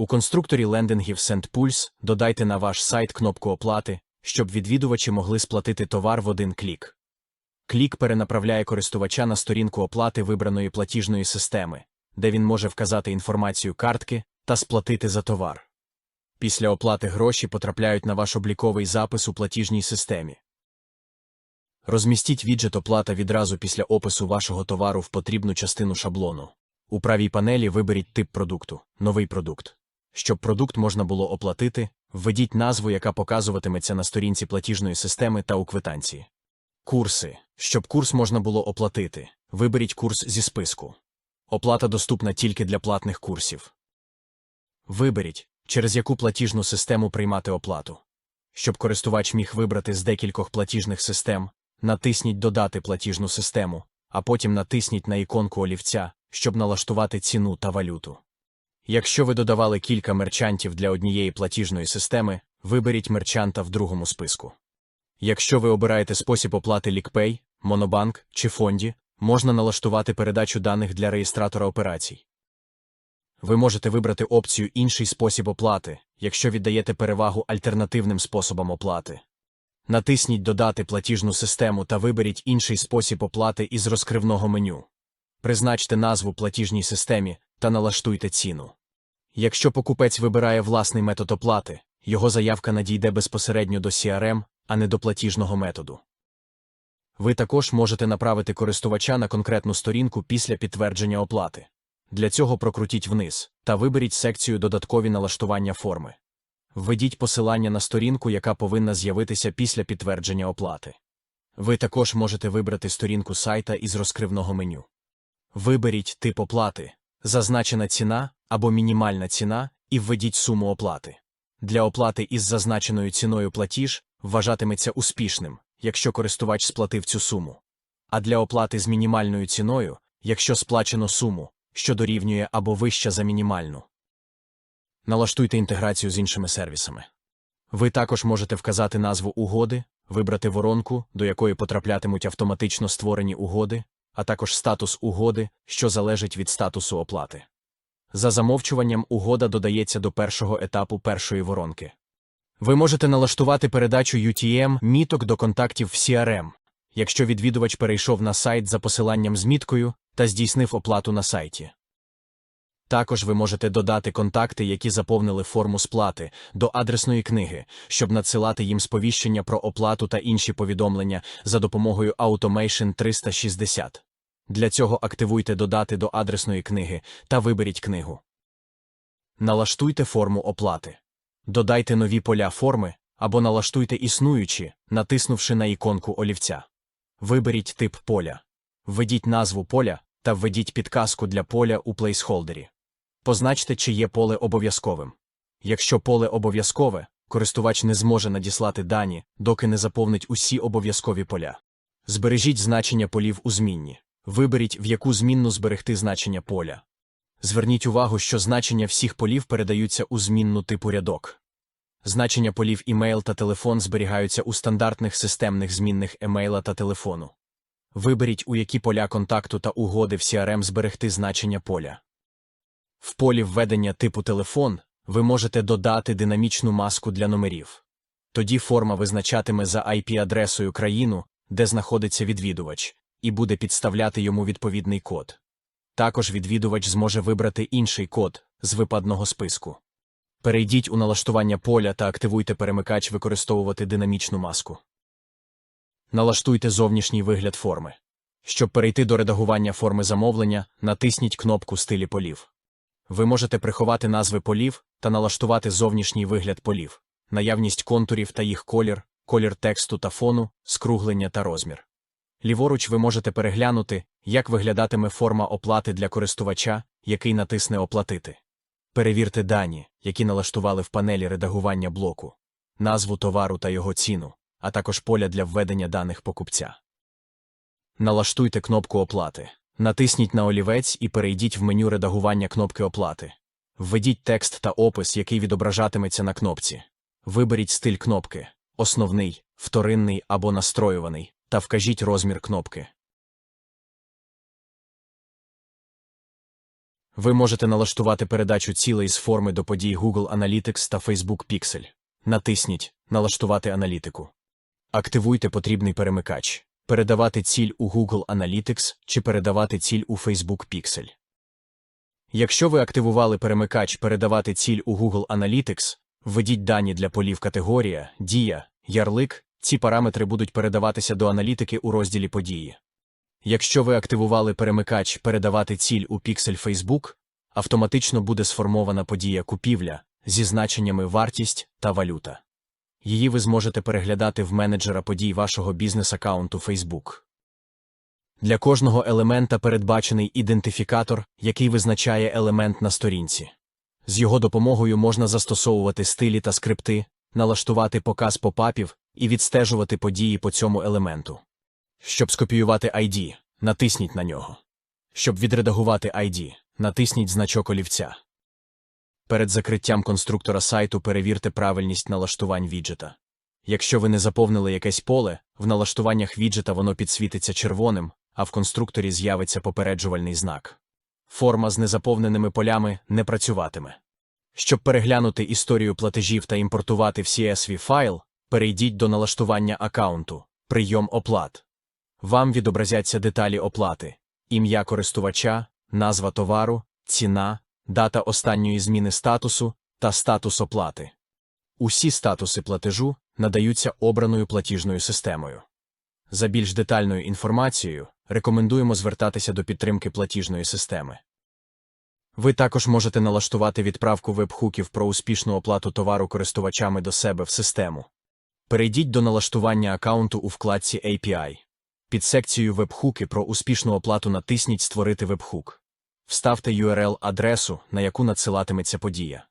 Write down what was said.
У конструкторі лендингів SendPulse додайте на ваш сайт кнопку оплати, щоб відвідувачі могли сплатити товар в один клік. Клік перенаправляє користувача на сторінку оплати вибраної платіжної системи, де він може вказати інформацію картки та сплатити за товар. Після оплати гроші потрапляють на ваш обліковий запис у платіжній системі. Розмістіть віджет оплата відразу після опису вашого товару в потрібну частину шаблону. У правій панелі виберіть тип продукту новий продукт. Щоб продукт можна було оплатити, введіть назву, яка показуватиметься на сторінці платіжної системи та у квитанції. Курси. Щоб курс можна було оплатити, виберіть курс зі списку. Оплата доступна тільки для платних курсів. Виберіть, через яку платіжну систему приймати оплату. Щоб користувач міг вибрати з декількох платіжних систем, натисніть Додати платіжну систему, а потім натисніть на іконку олівця, щоб налаштувати ціну та валюту. Якщо ви додавали кілька мерчантів для однієї платіжної системи, виберіть мерчанта в другому списку. Якщо ви обираєте спосіб оплати LickPay, Монобанк чи фонді, можна налаштувати передачу даних для реєстратора операцій. Ви можете вибрати опцію Інший спосіб оплати, якщо віддаєте перевагу альтернативним способам оплати. Натисніть Додати платіжну систему та виберіть інший спосіб оплати із розкривного меню. Призначте назву платіжній системі та налаштуйте ціну. Якщо покупець вибирає власний метод оплати, його заявка надійде безпосередньо до CRM, а не до платіжного методу. Ви також можете направити користувача на конкретну сторінку після підтвердження оплати. Для цього прокрутіть вниз та виберіть секцію Додаткові налаштування форми. Введіть посилання на сторінку, яка повинна з'явитися після підтвердження оплати. Ви також можете вибрати сторінку сайта із розкривного меню. Виберіть тип оплати, зазначена ціна або мінімальна ціна, і введіть суму оплати. Для оплати із зазначеною ціною платіж вважатиметься успішним, якщо користувач сплатив цю суму. А для оплати з мінімальною ціною, якщо сплачено суму, що дорівнює або вища за мінімальну. Налаштуйте інтеграцію з іншими сервісами. Ви також можете вказати назву угоди, вибрати воронку, до якої потраплятимуть автоматично створені угоди, а також статус угоди, що залежить від статусу оплати. За замовчуванням угода додається до першого етапу першої воронки. Ви можете налаштувати передачу UTM міток до контактів в CRM, якщо відвідувач перейшов на сайт за посиланням з міткою та здійснив оплату на сайті. Також ви можете додати контакти, які заповнили форму сплати, до адресної книги, щоб надсилати їм сповіщення про оплату та інші повідомлення за допомогою Automation 360. Для цього активуйте Додати до адресної книги та виберіть книгу. Налаштуйте форму оплати. Додайте нові поля форми або налаштуйте існуючі, натиснувши на іконку олівця. Виберіть тип поля. Введіть назву поля та введіть підказку для поля у плейсхолдері. Позначте, чи є поле обов'язковим. Якщо поле обов'язкове, користувач не зможе надіслати дані, доки не заповнить усі обов'язкові поля. Збережіть значення полів у змінні. Виберіть, в яку змінну зберегти значення поля. Зверніть увагу, що значення всіх полів передаються у змінну типу рядок. Значення полів імейл та телефон зберігаються у стандартних системних змінних емейла та телефону. Виберіть, у які поля контакту та угоди в CRM зберегти значення поля. В полі введення типу телефон ви можете додати динамічну маску для номерів. Тоді форма визначатиме за IP-адресою країну, де знаходиться відвідувач, і буде підставляти йому відповідний код. Також відвідувач зможе вибрати інший код з випадного списку. Перейдіть у налаштування поля та активуйте перемикач використовувати динамічну маску. Налаштуйте зовнішній вигляд форми. Щоб перейти до редагування форми замовлення, натисніть кнопку Стилі полів. Ви можете приховати назви полів та налаштувати зовнішній вигляд полів, наявність контурів та їх колір, колір тексту та фону, скруглення та розмір. Ліворуч ви можете переглянути, як виглядатиме форма оплати для користувача, який натисне Оплатити. Перевірте дані, які налаштували в панелі редагування блоку, назву товару та його ціну, а також поля для введення даних покупця. Налаштуйте кнопку оплати. Натисніть на олівець і перейдіть в меню редагування кнопки оплати. Введіть текст та опис, який відображатиметься на кнопці. Виберіть стиль кнопки основний, вторинний або настроюваний, та вкажіть розмір кнопки. Ви можете налаштувати передачу цілей з форми до подій Google Analytics та Facebook Pixel. Натисніть Налаштувати аналітику. Активуйте потрібний перемикач. Передавати ціль у Google Analytics чи передавати ціль у Facebook Pixel. Якщо ви активували перемикач Передавати ціль у Google Analytics, введіть дані для полів категорія, дія, ярлик. Ці параметри будуть передаватися до аналітики у розділі події. Якщо ви активували перемикач Передавати ціль у Pixel Facebook, автоматично буде сформована подія купівля зі значеннями вартість та валюта. Її ви зможете переглядати в менеджера подій вашого бізнес-аккаунту Facebook. Для кожного елемента передбачений ідентифікатор, який визначає елемент на сторінці. З його допомогою можна застосовувати стилі та скрипти, налаштувати показ попапів і відстежувати події по цьому елементу. Щоб скопіювати ID, натисніть на нього. Щоб відредагувати ID, натисніть значок олівця. Перед закриттям конструктора сайту перевірте правильність налаштувань віджета. Якщо ви не заповнили якесь поле, в налаштуваннях віджета воно підсвітиться червоним, а в конструкторі з'явиться попереджувальний знак. Форма з незаповненими полями не працюватиме. Щоб переглянути історію платежів та імпортувати в CSV файл, перейдіть до налаштування аккаунту, прийом оплат. Вам відобразяться деталі оплати, ім'я користувача, назва товару, ціна, дата останньої зміни статусу та статус оплати. Усі статуси платежу надаються обраною платіжною системою. За більш детальною інформацією рекомендуємо звертатися до підтримки платіжної системи. Ви також можете налаштувати відправку веб-хуків про успішну оплату товару користувачами до себе в систему. Перейдіть до налаштування аккаунту у вкладці API. Під секцією веб-хуки про успішну оплату натисніть Створити веб-хук. Вставте URL-адресу, на яку надсилатиметься подія.